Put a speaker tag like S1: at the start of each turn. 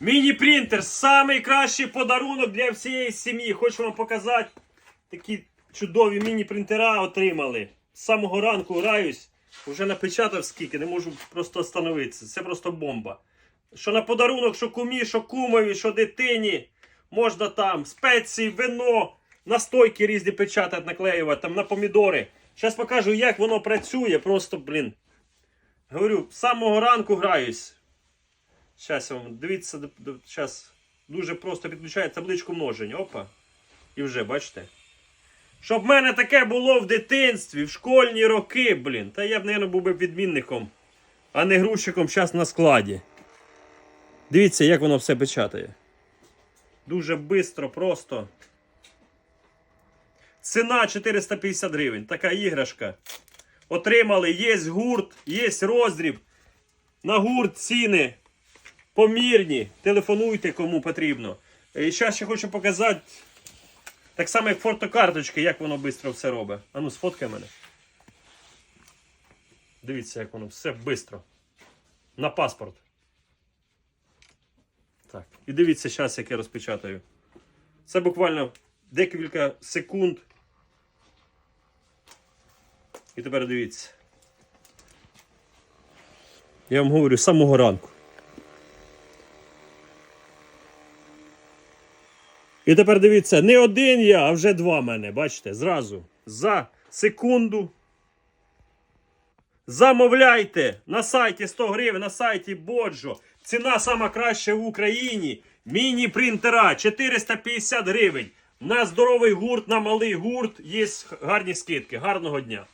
S1: Міні-принтер самий кращий подарунок для всієї сім'ї. Хочу вам показати. Такі чудові міні-принтера отримали. З самого ранку граюсь. Вже напечатав скільки, не можу просто остановитися. Це просто бомба. Що на подарунок, що кумі, що кумові, що дитині. Можна там спеції, вино, настойки різні печатати, наклеювати, там на помідори. Зараз покажу, як воно працює. Просто, блін. Говорю, з самого ранку граюсь. Зараз вам дивіться, зараз дуже просто підключаю табличку множення. Опа. І вже, бачите. Щоб в мене таке було в дитинстві, в школьні роки, блін. Та я б, мабуть, був би відмінником, а не грузчиком зараз на складі. Дивіться, як воно все печатає. Дуже швидко, просто. Ціна 450 гривень. Така іграшка. Отримали, є гурт, є роздріб. На гурт ціни помірні. Телефонуйте кому потрібно. І зараз ще хочу показати. Так само, як фотокарточки, як воно швидко все робить. А ну, сфоткай мене. Дивіться, як воно все швидко. На паспорт. Так. І дивіться зараз, як я розпечатаю. Це буквально декілька секунд. І тепер дивіться. Я вам говорю з самого ранку. І тепер дивіться, не один я, а вже два мене. Бачите, зразу. За секунду. Замовляйте на сайті 100 гривень, на сайті Боджо. Ціна сама краща в Україні. Міні-принтера 450 гривень. На здоровий гурт, на малий гурт є гарні скидки. Гарного дня.